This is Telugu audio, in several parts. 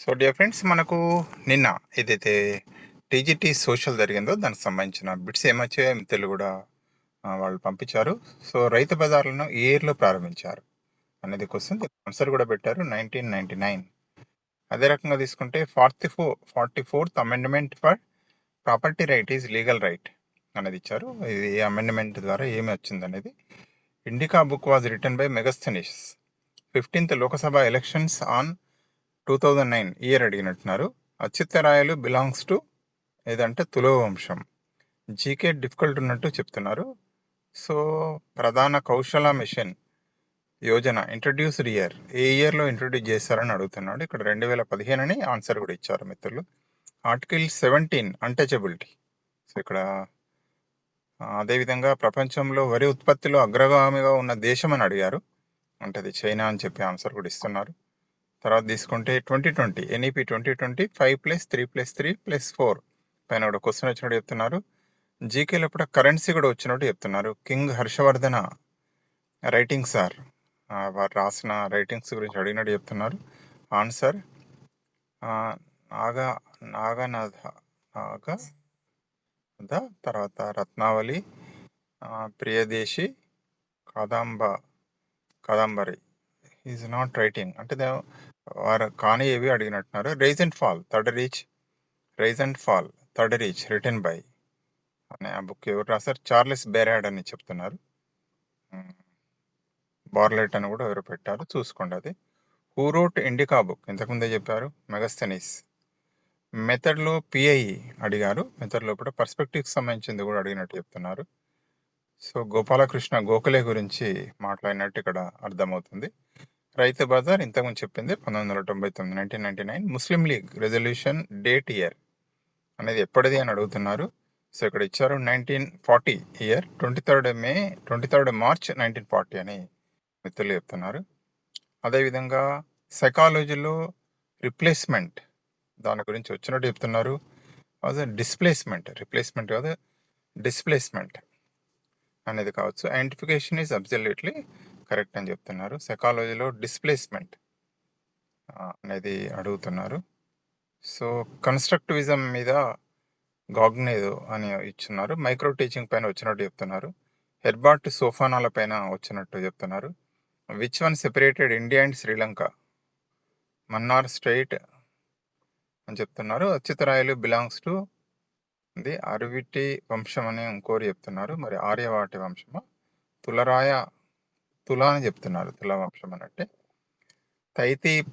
సో డియర్ ఫ్రెండ్స్ మనకు నిన్న ఏదైతే టీజీటీ సోషల్ జరిగిందో దానికి సంబంధించిన బిట్స్ ఏమొచ్చాయో తెలుగు కూడా వాళ్ళు పంపించారు. సో రైతు బజార్లను ఏ ఇయర్లో ప్రారంభించారు అనేది క్వశ్చన్. ఆన్సర్ కూడా పెట్టారు నైన్టీన్ నైన్టీ నైన్. అదే రకంగా తీసుకుంటే forty four forty fourth amendment for property right is legal right అనేది ఇచ్చారు. ఇది అమెండ్మెంట్ ద్వారా ఏమి వచ్చింది అనేది Indica book was written by Megasthenes fifteenth Lok Sabha elections on two thousand nine year అడిగినట్టున్నారు. Achyutarayalu belongs to ఏదంటే తులో వంశం జీకే డిఫికల్ట్ ఉన్నట్టు చెప్తున్నారు. So Pradhan Kaushal mission Yojana introduced year. ఏ ఇయర్లో ఇంట్రడ్యూస్ చేశారని అడుగుతున్నాడు. ఇక్కడ రెండు వేల పదిహేను అని ఆన్సర్ కూడా ఇచ్చారు మిత్రులు. ఆర్టికల్ సెవెంటీన్ అన్టచబిలిటీ సో ఇక్కడ అదేవిధంగా ప్రపంచంలో వరి ఉత్పత్తిలో అగ్రగామిగా ఉన్న దేశం అని అడిగారు. అంటే అది చైనా అని చెప్పి ఆన్సర్ కూడా ఇస్తున్నారు. తర్వాత తీసుకుంటే twenty twenty NEP twenty twenty five plus three plus three plus four పైన కూడా క్వశ్చన్ వచ్చినట్టు చెప్తున్నారు. జీకేలో కూడా కరెన్సీ కూడా వచ్చినట్టు చెప్తున్నారు. కింగ్ హర్షవర్ధన రైటింగ్ సార్ వారు రాసిన రైటింగ్స్ గురించి అడిగినట్టు చెప్తున్నారు. Answer Naga Naganatha Naga the తర్వాత రత్నావళి ప్రియదేశి కాదాంబ కదంబరి. Is not writing. అంటే వారు కానీ ఏవి అడిగినట్టున్నారు. Rise and fall third Reich. Rise and fall third Reich written by. అనే ఆ బుక్ ఎవరు రాశారు? చార్లెస్ బెరాడ్ అని చెప్తున్నారు. బార్లెట్ అని కూడా ఎవరు పెట్టారు చూసుకోండి అది. Who wrote Indica book? ఇంతకుముందే చెప్పారు. మెగస్తనీస్ మెథడ్లో పిఐ అడిగారు. మెథడ్లో కూడా పర్స్పెక్టివ్కి సంబంధించింది కూడా అడిగినట్టు చెప్తున్నారు. సో గోపాలకృష్ణ గోఖలే గురించి మాట్లాడినట్టు ఇక్కడ అర్థమవుతుంది. రైతు బజార్ ఇంతకుముందు చెప్పింది పంతొమ్మిది వందల తొంభై తొమ్మిది nineteen ninety nine Muslim League resolution date year అనేది ఎప్పటిది అని అడుగుతున్నారు. సో ఇక్కడ ఇచ్చారు nineteen forty year twenty third May twenty third March nineteen forty అని మిత్రులు చెప్తున్నారు. అదేవిధంగా సైకాలజీలో రిప్లేస్మెంట్ దాని గురించి వచ్చినట్టు చెప్తున్నారు. అదే డిస్ప్లేస్మెంట్ రిప్లేస్మెంట్ కాదు డిస్ప్లేస్మెంట్ అనేది కావచ్చు. ఐడెంటిఫికేషన్ ఈజ్ అబ్జల్యూట్లీ కరెక్ట్ అని చెప్తున్నారు. సెకాలజీలో డిస్ప్లేస్మెంట్ అనేది అడుగుతున్నారు. సో కన్స్ట్రక్టివిజం మీద గాగ్నేదో అని ఇచ్చున్నారు. మైక్రో టీచింగ్ పైన వచ్చినట్టు చెప్తున్నారు. హెర్బార్ట్ సోఫానాల పైన వచ్చినట్టు చెప్తున్నారు. Which one separated India and Sri Lanka Mannar strait అని చెప్తున్నారు. Achyutarayalu belongs to the Araviti వంశం అని ఇంకోరు చెప్తున్నారు. మరి ఆర్యవాటి వంశమా? తులరాయ తులా అని చెప్తున్నారు. తుల వంశం అన్నట్టే తైతి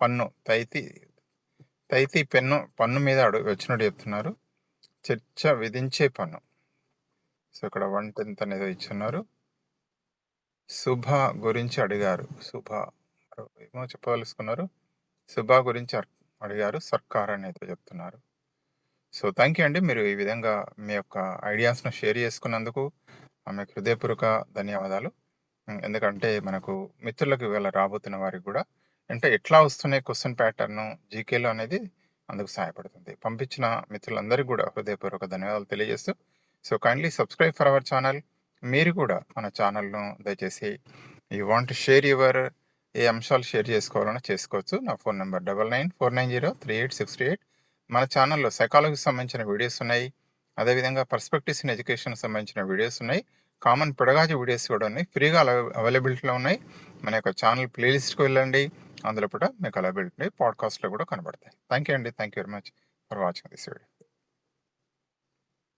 పన్ను తైతి తైతి పెన్ను పన్ను మీద అడుగు వచ్చినట్టు చెప్తున్నారు. చర్చ విధించే పన్ను. సో ఇక్కడ వన్ టెన్త్ అనేది ఇచ్చున్నారు. శుభ గురించి అడిగారు. శుభ ఏమో చెప్పదలుచుకున్నారు. శుభ గురించి అడిగారు. సర్కార్ అనేది చెప్తున్నారు. సో థ్యాంక్ యూ అండి. మీరు ఈ విధంగా మీ యొక్క ఐడియాస్ను షేర్ చేసుకున్నందుకు ఆమెకు హృదయపూర్వక ధన్యవాదాలు. ఉమ్, ఎందుకంటే మనకు మిత్రులకు ఇవాళ రాబోతున్న వారికి కూడా అంటే ఎట్లా వస్తున్నాయి క్వశ్చన్ ప్యాటర్న్ జీకేలో అనేది అందుకు సహాయపడుతుంది. పంపించిన మిత్రులందరికీ కూడా హృదయపూర్వక ధన్యవాదాలు తెలియజేస్తూ so kindly subscribe for our channel మీరు కూడా మన ఛానల్ను దయచేసి యూ వాంట్ షేర్ యువర్ ఏ అంశాలు షేర్ చేసుకోవాలన్నా చేసుకోవచ్చు. నా phone number double nine four nine zero three eight six three eight మన ఛానల్లో సైకాలజీకి సంబంధించిన వీడియోస్ ఉన్నాయి. అదేవిధంగా పర్స్పెక్టివ్స్ ఇన్ ఎడ్యుకేషన్ సంబంధించిన వీడియోస్ ఉన్నాయి. కామన్ పెడగాజు వీడియోస్ కూడా ఉన్నాయి. ఫ్రీగా అవైలబిలిటీలో ఉన్నాయి. మన యొక్క ఛానల్ ప్లేలిస్ట్కి వెళ్ళండి. అందులో కూడా మీకు అవైలబిలిటీ పాడ్కాస్ట్లో కూడా కనబడతాయి. థ్యాంక్ యూ అండి. Thank you very much for watching this video.